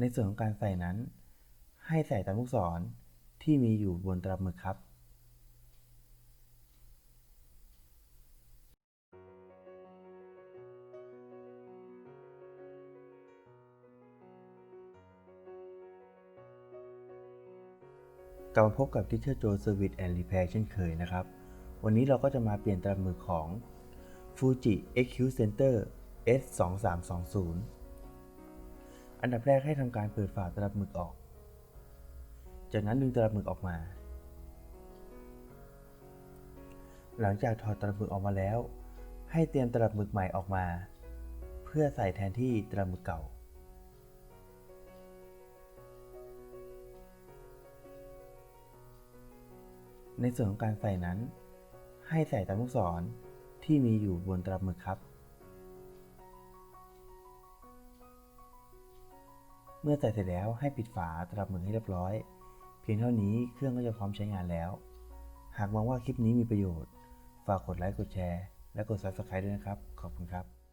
ในส่วนของการใส่นั้น ให้ใส่ตามลูกศรที่มีอยู่บนตลับหมึกครับ กลับมาพบกับ Teacher Joe Service and Repair เช่นเคยนะครับ วันนี้เราก็จะมาเปลี่ยนตลับหมึกของ Fuji XQ Center S2320 อันดับแรกให้ทำการเปิดฝาตลับหมึกออก จากนั้นดึงตลับหมึกออกมา หลังจากถอดตลับหมึกออกมาแล้ว ให้เตรียมตลับหมึกใหม่ออกมา เพื่อใส่แทนที่ตลับหมึกเก่าในส่วนของการใส่นั้น ให้ใส่ตามลูกศรที่มีอยู่บนตลับหมึกครับ เมื่อใส่เสร็จแล้วให้ปิดฝาตลับหมึกให้เรียบร้อย เพียงเท่านี้เครื่องก็จะพร้อมใช้งานแล้ว หากมองว่าคลิปนี้มีประโยชน์ ฝากกดไลค์กดแชร์ และกด Subscribe ด้วยนะครับ ขอบคุณครับ